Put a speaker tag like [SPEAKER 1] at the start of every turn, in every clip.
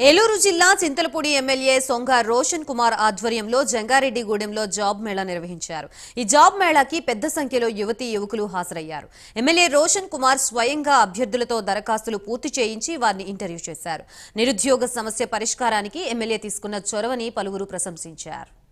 [SPEAKER 1] ఏలూరు జిల్లా చింతలపూడి ఎమ్మెల్యే సొంగ రోషన్ కుమార్ ఆధ్వర్యంలో జంగారెడ్డిగూడెంలో జాబ్ మేళా నిర్వహించారు. ఈ జాబ్ మేళాకి పెద్ద సంఖ్యలో యువతీ యువకులు హాజరయ్యారు. ఎమ్మెల్యే రోషన్ కుమార్ స్వయంగా అభ్యర్థులతో దరఖాస్తులు పూర్తి చేయించి వారిని ఇంటర్వ్యూ చేశారు. నిరుద్యోగ సమస్య పరిష్కారానికి ఎమ్మెల్యే తీసుకున్న చొరవని పలువురు ప్రశంసించారు.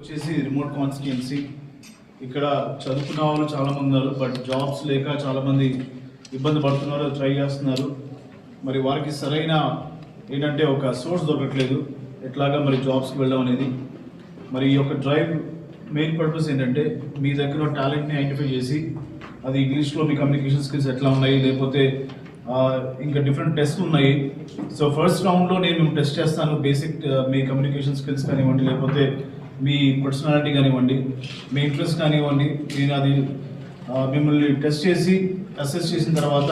[SPEAKER 2] వచ్చేసి రిమోట్ కాన్స్టిట్యున్సీ ఇక్కడ చదువుకున్న వాళ్ళు చాలామంది ఉన్నారు బట్ జాబ్స్ లేక చాలామంది ఇబ్బంది పడుతున్నారు ట్రై చేస్తున్నారు. మరి వారికి సరైన ఏంటంటే ఒక సోర్స్ దొరకట్లేదు. ఎట్లాగా మరి జాబ్స్కి వెళ్ళడం అనేది? మరి ఈ యొక్క డ్రైవ్ మెయిన్ పర్పస్ ఏంటంటే మీ దగ్గర టాలెంట్ని ఐడెంటిఫై చేసి అది ఇంగ్లీష్లో మీ కమ్యూనికేషన్ స్కిల్స్ ఎట్లా ఉన్నాయి లేకపోతే ఇంకా డిఫరెంట్ టెస్ట్ ఉన్నాయి. సో ఫస్ట్ రౌండ్లో నేను టెస్ట్ చేస్తాను బేసిక్ మీ కమ్యూనికేషన్ స్కిల్స్ కానివ్వండి లేకపోతే మీ పర్సనాలిటీ కానివ్వండి మీ ఇంట్రెస్ట్ కానివ్వండి నేను అది మిమ్మల్ని టెస్ట్ చేసి అసెస్ చేసిన తర్వాత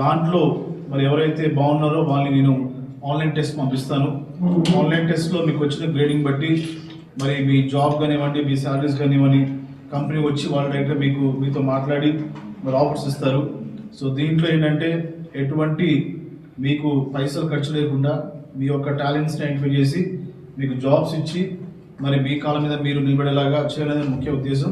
[SPEAKER 2] దాంట్లో మరి ఎవరైతే బాగున్నారో వాళ్ళని నేను ఆన్లైన్ టెస్ట్ పంపిస్తాను. ఆన్లైన్ టెస్ట్లో మీకు వచ్చిన గ్రేడింగ్ బట్టి మరి మీ జాబ్ కానివ్వండి మీ శాలరీస్ కానివ్వండి కంపెనీ వచ్చి వాళ్ళ డైరెక్ట్గా మీకు మీతో మాట్లాడి మరి ఆఫర్స్ ఇస్తారు. సో దీంట్లో ఏంటంటే ఎటువంటి మీకు పైసలు ఖర్చు లేకుండా మీ యొక్క టాలెంట్స్ని ఐడెంటిఫై చేసి మీకు జాబ్స్ ఇచ్చి మరి మీ కాలం మీద మీరు నిలబడేలాగా చేయాలనేది ముఖ్య ఉద్దేశం.